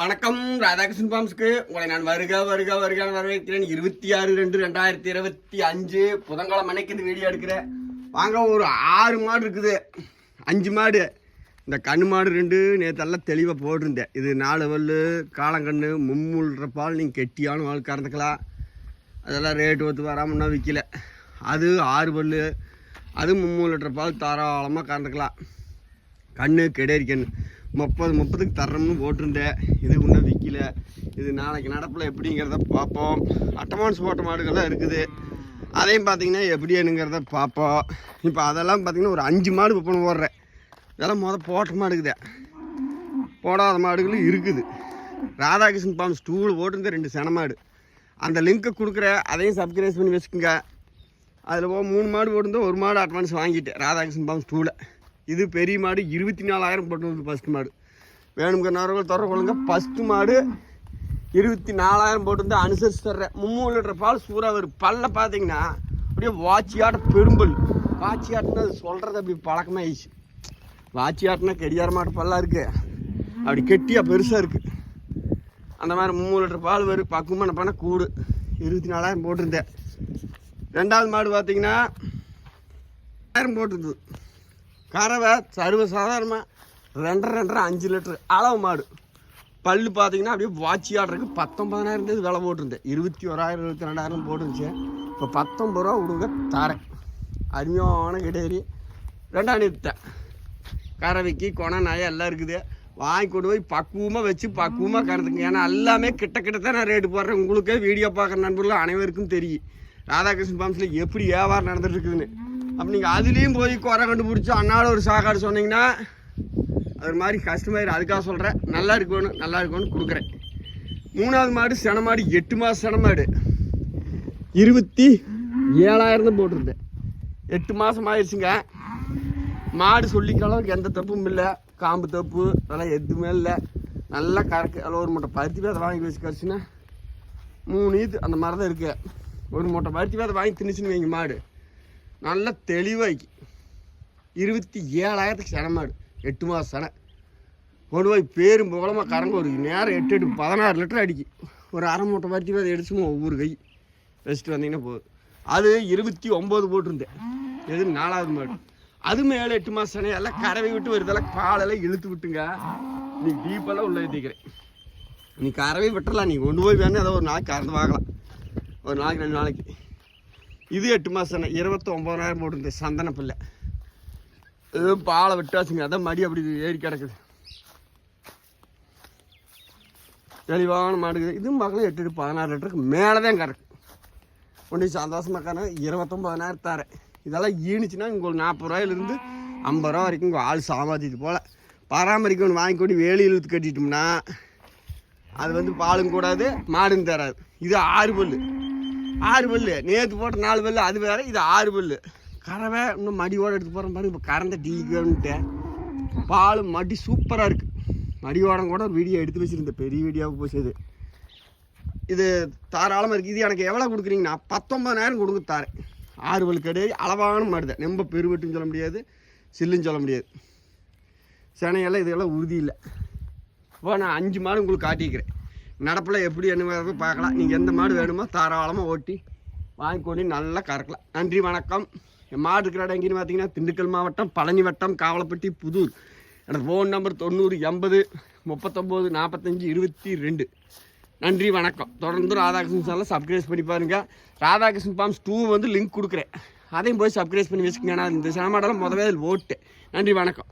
வணக்கம். ராதாகிருஷ்ணன் பாம்ஸ்க்கு உங்களை நான் வருக வருக வருக வரவேற்கிறேன். இருபத்தி ஆறு ரெண்டு ரெண்டாயிரத்தி இருபத்தி அஞ்சு புதன்கிழமை அன்னைக்கு இந்த வீடியோ எடுக்கிறேன். வாங்க ஒரு ஆறு மாடு இருக்குது. அஞ்சு மாடு. இந்த கண்ணு மாடு ரெண்டு நேற்றெல்லாம் தெளிவாக போட்டிருந்தேன். இது நாலு வல்லு காளங்கன்று மும்முள்ற பால் நீங்கள் கெட்டியான ஆள் கறந்துக்கலாம். அதெல்லாம் ரேட்டு ஒத்து வராமன்னா விற்கல அது ஆறு பல்லு அது மும்மூணு லிட்டர் பால் தாராளமாக கறந்துக்கலாம். கண்ணு கெடேரி கண்ணு. முப்பது முப்பதுக்கு தர்றோம்னு போட்டிருந்தேன். இது இன்னும் விற்கல இது நாளைக்கு நடப்பில் எப்படிங்கிறத பார்ப்போம். அட்டமான்ஸ் போட்ட மாடுகள்லாம் இருக்குது. அதையும் பார்த்தீங்கன்னா எப்படினுங்கிறத பார்ப்போம். இப்போ அதெல்லாம் பார்த்தீங்கன்னா ஒரு அஞ்சு மாடு விற்பனை போடுறேன். இதெல்லாம் மொதல் போட்ட மாடுக்குதே. போடாத மாடுகளும் இருக்குது. ராதாகிருஷ்ணன் பாம் ஸ்டூல் போட்டிருந்த ரெண்டு சென மாடு. அந்த லிங்க்கை கொடுக்குற அதையும் சப்ஸ்கிரைப் பண்ணி வச்சுக்கோங்க. அதில் போ மூணு மாடு போட்டிருந்தோம். ஒரு மாடு அட்வான்ஸ் வாங்கிட்டேன். ராதாகிருஷ்ணன் பாம் ஸ்டூலை இது பெரிய மாடு இருபத்தி நாலாயிரம் போட்டு ஃபஸ்ட்டு மாடு. வேணுங்கிறவர்கள் தொடர கொள்ளுங்க. ஃபஸ்ட்டு மாடு இருபத்தி நாலாயிரம் போட்டு அனுசரித்து தர்றேன் மும்மூணு லிட்டர் பால் சூறாக வரும். பல்ல பார்த்தீங்கன்னா அப்படியே வாட்சியாட்ட பெரும்பல். வாட்சியாட்டுனா அது சொல்கிறது அப்படி பழக்கமாக ஆயிடுச்சு வாட்சியாட்டுனா கெடியார மாட்டு பல்லாக இருக்குது அப்படி கெட்டியாக பெருசாக இருக்குது அந்த மாதிரி மூணு லிட்டர் பால் வரும் பக்குவமான பண்ண கூடு. இருபத்தி நாலாயிரம் போட்டிருந்தேன். ரெண்டாவது மாடு பார்த்தீங்கன்னா ஆயிரம் போட்டிருந்தது. கறவை சர்வ சாதாரணமாக ரெண்டரை ரெண்டரை அஞ்சு லிட்டரு அளவு மாடு. பல்லு பார்த்தீங்கன்னா அப்படியே வாட்சி ஆடுறதுக்கு பத்தொம்பதாயிரம் இருந்தது விலை போட்டிருந்தேன். இருபத்தி ஓராயிரம் இருபத்தி ரெண்டாயிரம் போட்டுருந்துச்சு. இப்போ பத்தொம்பது ரூபா கொடுங்க தரேன். அருமையான கிடையாது ரெண்டாம் நிறுத்தேன் கறவைக்கு கொண நாய எல்லாம் இருக்குது. வாங்கி கொண்டு போய் பக்குவமாக வச்சு பக்குவமாக கறந்துங்க ஏன்னா எல்லாமே கிட்ட கிட்ட தான் நான் ரேட்டு போடுறேன். உங்களுக்கே வீடியோ பார்க்குற நண்பர்கள் அனைவருக்கும் தெரியும். ராதாகிருஷ்ணன் பாம்ஸில் எப்படி வியாபாரம் நடந்துட்டு இருக்குதுன்னு. அப்போ நீங்கள் அதுலேயும் போய் குறை கண்டுபிடிச்சி அன்னாட ஒரு சாக்காடு சொன்னீங்கன்னா அது மாதிரி கஸ்டமர் அதுக்காக சொல்கிறேன் நல்லா இருக்கணும் நல்லா இருக்கணும்னு கொடுக்குறேன். மூணாவது மாடு சென மாடு எட்டு மாதம் சென மாடு. இருபத்தி ஏழாயிரம் தான் போட்டிருந்தேன். எட்டு மாதம் ஆயிடுச்சுங்க. மாடு சொல்லிக்கிற அளவுக்கு எந்த தப்பும் இல்லை. காம்பு தப்பு அதெல்லாம் எதுவுமே இல்லை. நல்லா கறக்கு அதில் ஒரு மூட்டை பருத்தி வேதை வாங்கி வச்சு கரைச்சுன்னா மூணு இது அந்த மாதிரி தான் இருக்குது ஒரு மூட்டை பருத்தி வேதை வாங்கி தின்னுச்சுன்னு வைங்க மாடு. நல்லா தெளிவாக்கி இருபத்தி ஏழாயிரத்துக்கு சனமாடு எட்டு மாதம் சனை. கொண்டு போய் பேரும் புகழமாக கறங்க ஒரு நேரம் எட்டு எட்டு பதினாறு லிட்டர் அடிக்கு. ஒரு அரை மூட்டை பருத்தி அதை அடிச்சுமோ ஒவ்வொரு கை வச்சுட்டு வந்தீங்கன்னா போதும். அது இருபத்தி ஒம்பது போட்டிருந்தேன். எது நாலாவது மாடு. அது மேலே எட்டு மாதம் சனை எல்லாம் கறவை விட்டு வருதெல்லாம் காலெல்லாம் இழுத்து விட்டுங்க. நீ டீப்பெல்லாம் உள்ள ஏற்றிக்கிறேன் நீ கறவை விட்டுறலாம். நீ கொண்டு போய் வேணும் ஏதோ ஒரு நாளைக்கு கறந்து வாங்கலாம். ஒரு நாளைக்கு ரெண்டு நாளைக்கு. இது எட்டு மாதம் தானே இருபத்தி ஒம்பதாயிரம் போட்டு சந்தன பிள்ளை. இது பாலை விட்டாச்சுங்க. அதான் மடி அப்படி ஏறி கிடக்குது. தெளிவான மாடுக்குது இதுவும் பார்க்கலாம் எட்டு பதினாறு லிட்டருக்கு மேலே தான் கிடக்கு ஒன்று சந்தோஷமாக இருக்கான இருபத்தொம்பதாயிரம் தரேன். இதெல்லாம் ஈனுச்சுன்னா உங்களுக்கு நாற்பது ரூபாயிலிருந்து ஐம்பது ரூபா வரைக்கும் உங்கள் ஆள் சாமாத்திட்டு போல். பராமரிக்கணும் வாங்கி கொண்டு வேலி இழுத்து கட்டிட்டோம்னா அது வந்து பாலும் கூடாது மாடும் தராது. இது ஆறு பல்லு. ஆறு பல்லு. நேற்று போட்ட நாலு பல்லு அது வேற இது ஆறு பல்லு. கறவை இன்னும் மடியோடு எடுத்து போகிறேன் பாருங்க இப்போ கறந்த டீக்குன்ட்டு பால் மடி சூப்பராக இருக்குது மடியோடம் கூட ஒரு வீடியோ எடுத்து வச்சுருந்தேன். பெரிய வீடியோவுக்கு போச்சு இது தாராளமாக இருக்குது இது எனக்கு எவ்வளோ கொடுக்குறீங்கன்னா பத்தொம்பதாயிரம் கொடுங்க தாரேன். ஆறு பல் கிடையாது அளவான மாடுதான். ரொம்ப பெருவெட்டுன்னு சொல்ல முடியாது சில்லுன்னு சொல்ல முடியாது. சினையெல்லாம் இதெல்லாம் உறுதி இல்லை. இப்போ நான் அஞ்சு மாடு உங்களுக்கு காட்டிக்கிறேன். நடப்பில் எப்படி என்ன பார்க்கலாம். நீங்கள் எந்த மாடு வேணுமோ தாராளமாக ஓட்டி வாங்கி கொண்டு நல்லா கறக்கலாம். நன்றி வணக்கம். என் மாடு இருக்கிற இடம் எங்கேன்னு பார்த்தீங்கன்னா திண்டுக்கல் மாவட்டம் பழனி வட்டம் காவலப்பட்டி புதூர். எனது ஃபோன் நம்பர் தொண்ணூறு எண்பது முப்பத்தொம்போது நாற்பத்தஞ்சு இருபத்தி ரெண்டு. நன்றி வணக்கம். தொடர்ந்து ராதாகிருஷ்ணன் சாரில் சப்ஸ்கிரைப் பண்ணி பாருங்கள் ராதாகிருஷ்ணன் ஃபார்ம்ஸ் டூ வந்து லிங்க் கொடுக்குறேன். அதையும் போய் சப்ஸ்கிரைப் பண்ணி வச்சுக்கோங்க. நான் இந்த சாமாடெல்லாம் முதவே அதில் ஓட்டு நன்றி வணக்கம்.